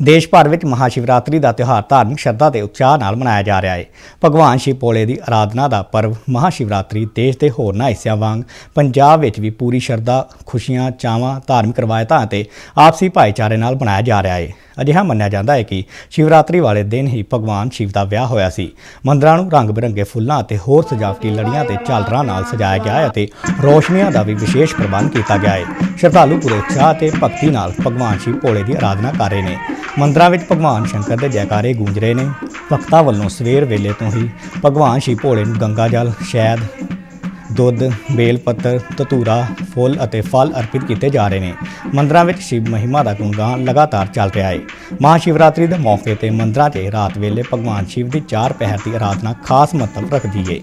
ਦੇਸ਼ ਭਰ ਵਿੱਚ ਮਹਾਸ਼ਿਵਰਾਤਰੀ ਦਾ ਤਿਉਹਾਰ ਧਾਰਮਿਕ ਸ਼ਰਧਾ ਤੇ ਉਤਸ਼ਾਹ ਨਾਲ ਮਨਾਇਆ ਜਾ ਰਿਹਾ ਹੈ। ਭਗਵਾਨ ਸ਼ਿਵ ਭੋਲੇ ਦੀ ਆਰਾਧਨਾ ਦਾ ਪਰਵ ਮਹਾਸ਼ਿਵਰਾਤਰੀ ਦੇਸ਼ ਦੇ ਹੋਰਨਾਂ ਹਿੱਸਿਆਂ ਵਾਂਗ ਪੰਜਾਬ ਵਿੱਚ ਵੀ ਪੂਰੀ ਸ਼ਰਧਾ, ਖੁਸ਼ੀਆਂ, ਚਾਵਾਂ, ਧਾਰਮਿਕ ਰਵਾਇਤਾਂ ਅਤੇ ਆਪਸੀ ਭਾਈਚਾਰੇ ਨਾਲ ਮਨਾਇਆ ਜਾ ਰਿਹਾ ਹੈ। ਅਜਿਹਾ ਮੰਨਿਆ ਜਾਂਦਾ ਹੈ ਕਿ ਸ਼ਿਵਰਾਤਰੀ ਵਾਲੇ ਦਿਨ ਹੀ ਭਗਵਾਨ ਸ਼ਿਵ ਦਾ ਵਿਆਹ ਹੋਇਆ ਸੀ। ਮੰਦਰਾਂ ਨੂੰ ਰੰਗ-ਬਿਰੰਗੇ ਫੁੱਲਾਂ ਅਤੇ ਹੋਰ ਸਜਾਵਟੀ ਲੜੀਆਂ ਤੇ ਝਾਲਰਾਂ ਨਾਲ ਸਜਾਇਆ ਗਿਆ ਹੈ ਅਤੇ ਰੋਸ਼ਨੀਆਂ ਦਾ ਵੀ ਵਿਸ਼ੇਸ਼ ਪ੍ਰਬੰਧ ਕੀਤਾ ਗਿਆ ਹੈ। ਸ਼ਰਧਾਲੂ ਪੂਰੇ ਉਤਸ਼ਾਹ ਤੇ ਭਗਤੀ ਨਾਲ ਭਗਵਾਨ ਸ਼ਿਵ ਭੋਲੇ ਦੀ ਆਰਾਧਨਾ ਕਰ ਰਹੇ ਨੇ। ਮੰਦਰਾਂ ਵਿੱਚ ਭਗਵਾਨ ਸ਼ੰਕਰ ਦੇ ਜੈਕਾਰੇ ਗੂੰਜ ਰਹੇ ਨੇ। ਭਗਤਾਂ ਵੱਲੋਂ ਸਵੇਰ ਵੇਲੇ ਤੋਂ ਹੀ ਭਗਵਾਨ ਸ਼ਿਵ ਭੋਲੇ ਨੂੰ ਗੰਗਾ ਜਲ ਸ਼ਹਿਦ ਦੁੱਧ, ਬੇਲ, ਪੱਤਰ, ਧਤੂਰਾ, ਫੁੱਲ ਅਤੇ ਫਲ ਅਰਪਿਤ ਕੀਤੇ ਜਾ ਰਹੇ ਨੇ। ਮੰਦਰਾਂ ਵਿੱਚ ਸ਼ਿਵ ਮਹਿਮਾ ਦਾ ਗੁਣਗਾਨ ਲਗਾਤਾਰ ਚੱਲ ਰਿਹਾ ਹੈ ਮਹਾਸ਼ਿਵਰਾਤਰੀ ਦੇ ਮੌਕੇ ਤੇ ਮੰਦਰਾਂ 'ਚ ਰਾਤ ਵੇਲੇ ਭਗਵਾਨ ਸ਼ਿਵ ਦੀ ਚਾਰ ਪਹਿਰ ਦੀ ਆਰਾਧਨਾ ਖਾਸ ਮਹੱਤਵ ਰੱਖਦੀ ਹੈ